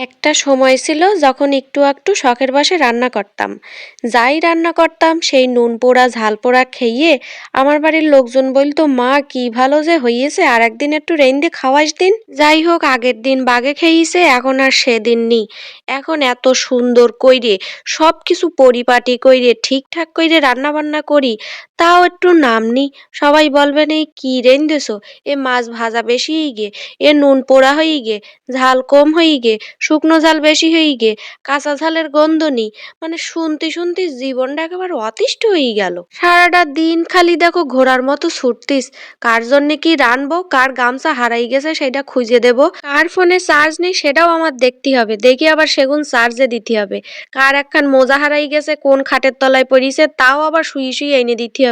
একটা সময় ছিল যখন একটু একটু শখের বশে রান্না করতাম। যাই রান্না করতাম, সেই নুন পোড়া, ঝাল পোড়া খেয়ে আমার বাড়ির লোকজন বলতো, মা, কি ভালো যে হইয়েছে আর একদিন একটু রেঁধে খাওয়াস দিন। যাই হোক, আগের দিন বাগে খেয়েছে, এখন আর সেদিন নি এখন এত সুন্দর কইরে সব কিছু পরিপাটি কইরে, ঠিকঠাক কইরে রান্না বান্না করি তাও একটু নাম নি সবাই বলবেন এই কি রেঁধেছো এ মাছ ভাজা বেশি হয়ে গে, এ নুন পোড়া হয়ে গে, ঝাল কম হয়ে গে, শুকনো ঝাল বেশি হয়ে গে, কাঁচা ঝালের গন্ধ নেই। মানে শুনতে শুনতে জীবনটা একেবারে অতিষ্ঠ হয়ে গেল। সারাটা দিন খালি দেখো ঘোড়ার মতো ছুটতিস। কার জন্যে কি রানবো, কার গামছা হারাই গেছে সেটা খুঁজে দেব। কার ফোনে চার্জ নেই সেটাও আমার দেখতে হবে। দেখি আবার সেগুন চার্জে দিতে হবে। কার একখান মোজা হারাই গেছে, কোন খাটের তলায় পড়িছে, তাও আবার শুয়ে শুয়ে এনে দিতে হবে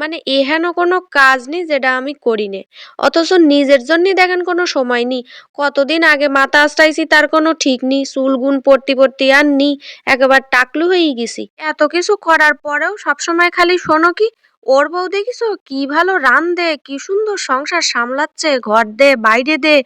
মানে এহেন কোনো কাজ নেই যেটা আমি করি নে অথচ নিজের জন্যই দেখেন কোনো সময় নেই। কতদিন আগে মাথা আসতাইছি তার কোনো ঠিক নেই। চুলগুন পড়তি পড়তি আর নি একেবারে টাকলু হয়ে গেছি। এত কিছু করার পরেও সবসময় খালি শোনো কি ওর বউ দেখিছো কি ভালো রান দে, কি সুন্দর সংসার সামলাচ্ছে, ঘর দে, বাইরে দে।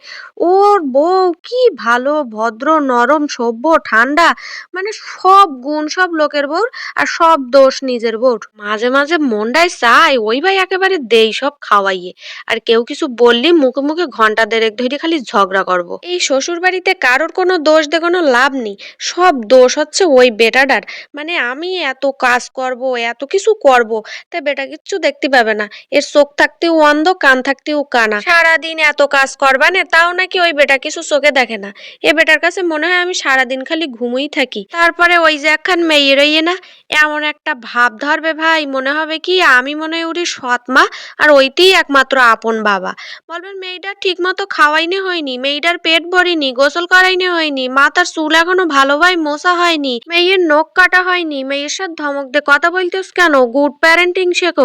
ওর বউ কি ভালো, ভদ্র, নরম, সভ্য, ঠান্ডা মানে সব গুণ সব লোকের বউর আর সব দোষ নিজের বউর। মাঝে মাঝে মনটায় চাই ওই ভাই একেবারে দেই সব খাওয়াইয়ে। আর কেউ কিছু বললি মুখে মুখে ঘণ্টা দেড়েক ধরে খালি ঝগড়া করব। এই শ্বশুর বাড়িতে কারোর কোনো দোষ দে, কোনো লাভ নেই। সব দোষ হচ্ছে ওই বেটাটার। মানে আমি এত কাজ করব, এত কিছু করব, তা বেটা কিচ্ছু দেখতে পাবে না। এর চোখ থাকতেও অন্ধ, কান থাকতেও কানা। সারাদিন এত কাজ করবা না, তাও নাকি ওই বেটা কিছু চোখে দেখে না। এ বেটার কাছে মনে হয় আমি সারাদিন খালি ঘুমোই থাকি। তারপরে ওই যে একখান মেয়ে রইয়ে না, এমন একটা ভাব ধরবে ভাই, মনে হবে কি আমি মনে হয় ওরই সৎ মা, আর ওইতেই একমাত্র আপন বাবা। বলবেন, মেয়েটার ঠিক মতো খাওয়াইনে হয়নি, মেয়েটার পেট ভরিনি, গোসল করাইনে হয়নি মাথার চুল এখনও ভালোভাবে মোছা হয়নি, মেয়ের নখ কাটা হয়নি, মেয়ের সাথে ধমক দিয়ে কথা বলতেস কেন? গুড প্যারেন্টিং শেখো।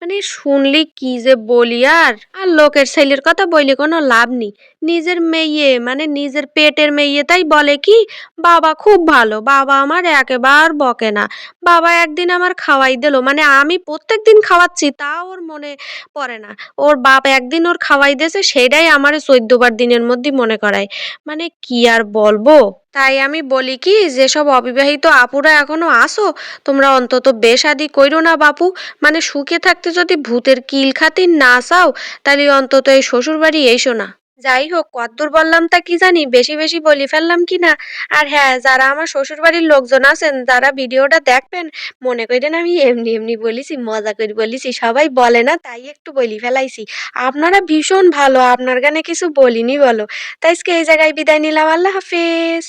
মানে শুনলি কি যে বলি আর? আর লোকের ছেলের কথা বলি কোনো লাভ নেই। নিজের মেয়ে মানে নিজের পেটের মেয়ে তাই বলে কি? বাবা খুব ভালো, বাবা আমার একেবার বকে না। বাবা একদিন আমার খাওয়াই দিল মানে আমি প্রত্যেক দিন খাওয়াচ্ছি, তা ওর মনে পড়ে না। ওর বাপ একদিন ওর খাওয়াই দিয়েছে, সেটাই আমার চোদ্দবার দিনের মধ্যে মনে করায়। মানে কি আর বলব? তাই আমি বলি কি, যেসব অবিবাহিত আপুরা এখনও আসো, তোমরা অন্তত বেশাদি কইরো না বাপু। মানে সুখে থাকতে যদি ভূতের কিল খাতির না চাও, তাহলে অন্তত এই শ্বশুরবাড়ি এইসো না। যাই হোক, কদ্দূর বললাম তা কি জানি, বেশি বেশি বলি ফেললাম কি না? আর হ্যাঁ যারা আমার শ্বশুর বাড়ির লোকজন আছেন যারা ভিডিওটা দেখবেন। মনে করেন আমি এমনি এমনি বলিছি, মজা করে বলিছি, সবাই বলে না, তাই একটু বলি ফেলাইছি। আপনারা ভীষণ ভালো, আপনার গানে কিছু বলিনি বলো। তাই আজকে এই জায়গায় বিদায় নিলাম, আল্লাহ হাফেজ।